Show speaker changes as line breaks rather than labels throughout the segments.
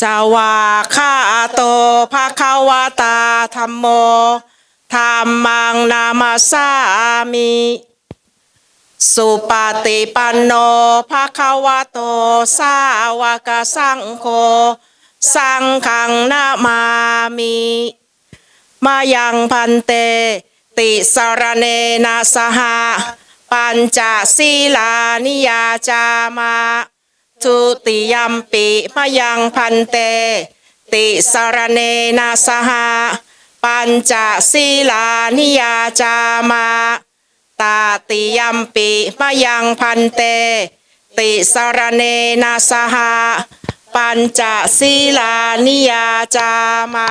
สวากขาโตภะคะวตาธัมโมธัมมังนามาสามิ สุปฏิปันโนภะคะวะโต สาวกสังโฆ สังฆังนามามิ มายังพันเต ติสารเนนะสหะ ปัญจศีลานิยาจามา ทุติยัมปิมยังพันเต ติสารเนนะสหะปัญจศีลานิยาจามาตาติยัมปิมยังพันเต ติสารเนนะสหะปัญจศีลานิยาจามะ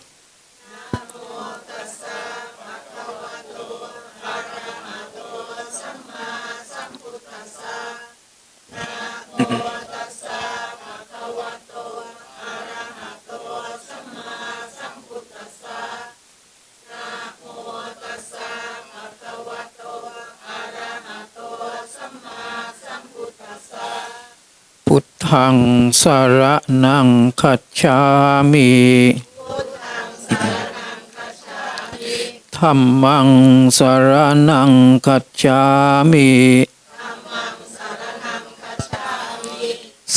พุทธังสารนังคัจฉามิธัมมังสารนังคัจฉามิ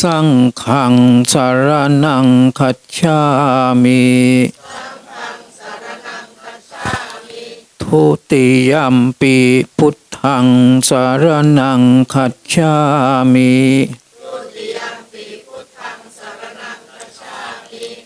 สังฆังสารนังคัจฉามิทุติยัมปีพุทธังสารนังคัจฉามิ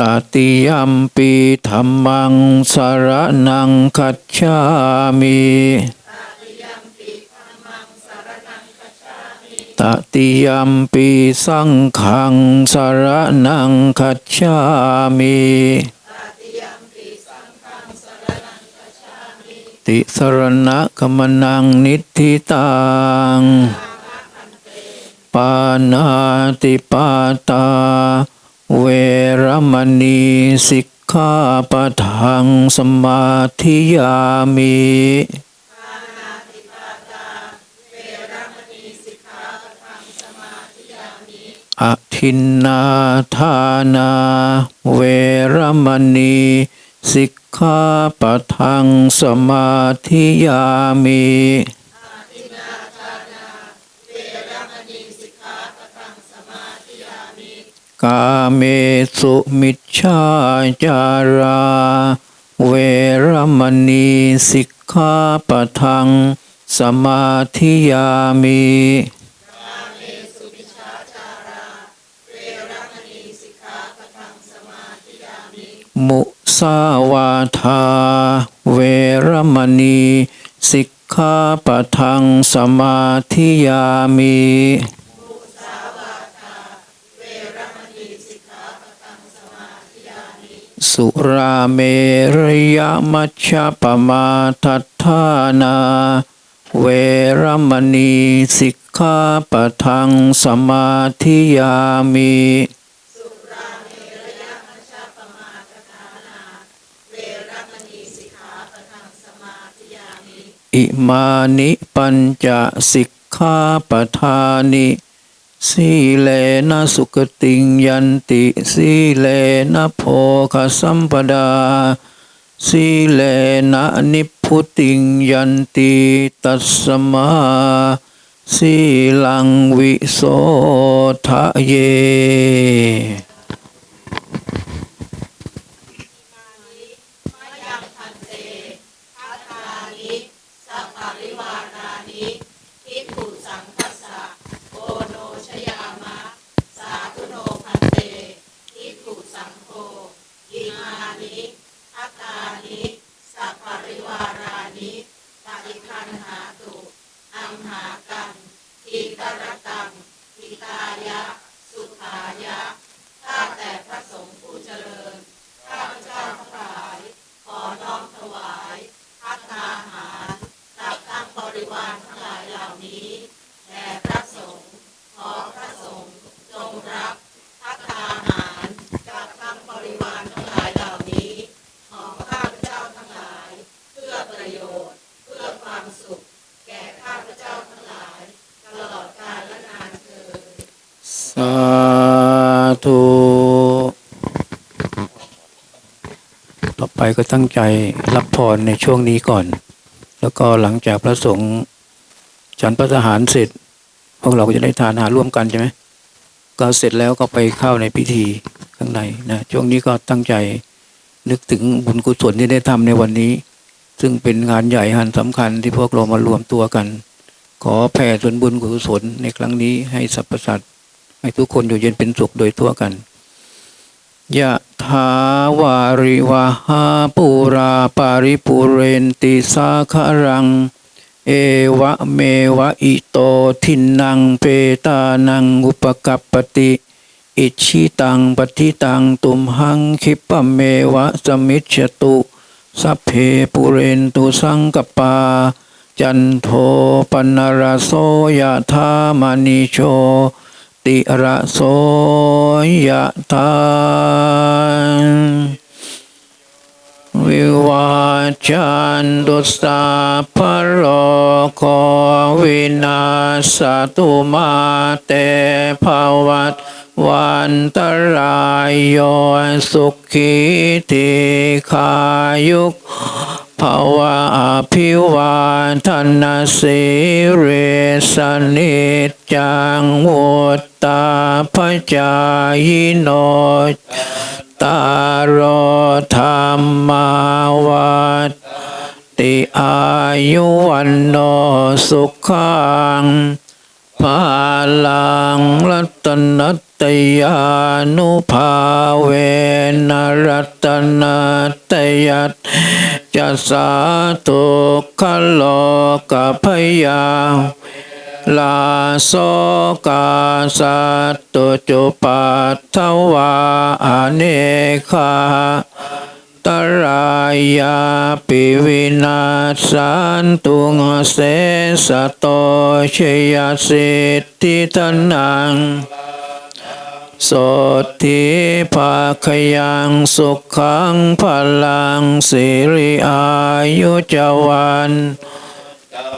ตติยัมปีธรรมังสารนังคัจฉามิตติยัมปีสังฆังสารนังคัจฉามิติสรณะกมนังนิธิตังปานาติปาตา เวรมณีสิกขาปะทังสมาธิยามิอทินนาทานา เวรมณีสิกขาปะทังสมาธิยามิ กาเมสุมิชฌาจารา เวรมณีสิกขาปะทัง สมาธิยามิมุสาวาทา เวรมณีสิกขาปะทังสมาธิยามิ สุราเมรยมัชฌปมาทัฏฐานา เวรมณีสิกขาปะทังสมาธิยามิอิมานิปัญจสิกขาปทานิ สีเลนะสุขติงยันติ สีเลนะโพคสัมปดา สีเลนะนิพุติงยันติตัสสมาสีลังวิโสทะเย
ทันหาตุอังหากังทีกรตังทิตายะ
สุขา
ยะถ้าแต่พระสงฆ์ผู้เจริญ
าธุ ต่อ ไปก็ตั้งใจรับพรในช่วงนี้ก่อน แล้วก็หลังจากพระสงฆ์ฉันพระทหารเสร็จ พวกเราก็จะได้ทานอาหารร่วมกันใช่ไหมก็เสร็จแล้วก็ไปเข้าในพิธีข้างในนะช่วงนี้ก็ตั้งใจนึกถึงบุญกุศลที่ได้ทำในวันนี้ ซึ่งเป็นงานใหญ่หันสำคัญที่พวกเรามารวมตัวกัน ขอแผ่ส่วนบุญกุศลในครั้งนี้ให้สรรพสัตว์ให้ทุกคนอยู่เย็นเป็นสุขโดยทั่วกัน ยะถาวาริวหาปูราปาริปุเรนติสาคารัง เอวะเมวะอิโตทินังเปตานังอุปกัปปติ อิชิตังปฏิตังตุมหังคิปะเมวะสมิจฉตุสัพเพปุเรนตุสังกปา จันโทปนรโสยะธามณิโช ติระโสยะธาวิวาจันตุสาพโรโควินาสตุมาเตภวัตวันตรายโยสุขีติขายุก ภาวะอภิวาทนาสิเรสนิจจังวุตตาพจายโนตารธรรมาวัฏติอายุวันโนสุขังภาลังรัตนัตยานุภาเวนรัตนัตยัต จะสาธุขโลกพยาลาโสกาสัตตุจุปัตถวาอเนคาตรายาปิวินาสันตุงเสสะโตชยสิทธิทนัง สติภาคยังสุขังพลังสิริอายุจวัน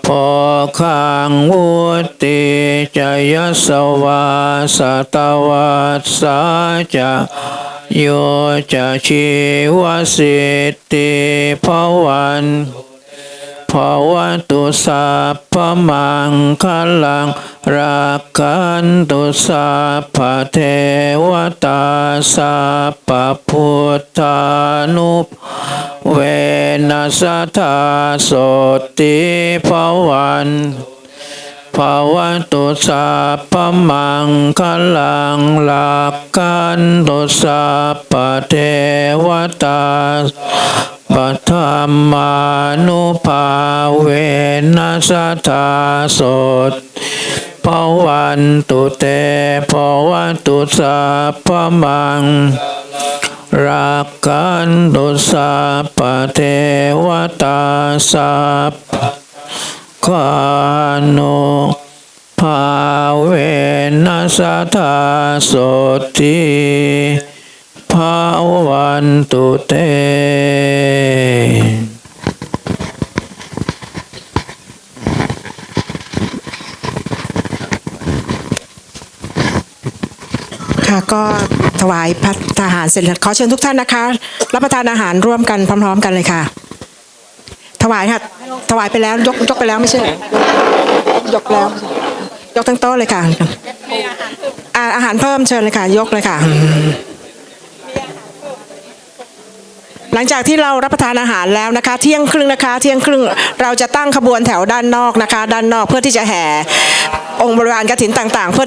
พอขังวุติจยสวาสตวัสสาจะโยจะชีวสิทธิภวัน ภวตุสัพพมังคลังรักขันตุสัพพเทวตาสัพพพุทธานุเวนัสธาสติภวันภาวะตุสัพพมังคลังลักขันตุสัพพเทวตา ปัทธมานุภาเวนัสธาสตภวันตุเตภวันตุสัพมังรักกันตุสัพเทวตาสัพขะนุภาเวนัสธาสติภาวันตุเต
ค่ะก็ถวายพัฒหารเสร็จแล้วขอเชิญทุกท่านนะคะ รับประทานอาหารร่วมกันพร้อม ๆ กันเลยค่ะ ถวายค่ะถวายไปแล้วยกยกไปแล้วไม่ใช่ยกแล้ว ยกทั้งโต๊ะเลยค่ะอาหารเพิ่มเชิญเลยค่ะ ยกเลยค่ะ หลังจากที่เรารับประทานอาหารแล้วนะคะ เที่ยงครึ่งนะคะ เที่ยงครึ่งเราจะตั้งขบวนแถวด้านนอกนะคะ ด้านนอกเพื่อที่จะแห่องค์บริวารกฐินต่าง ๆ เพื่อ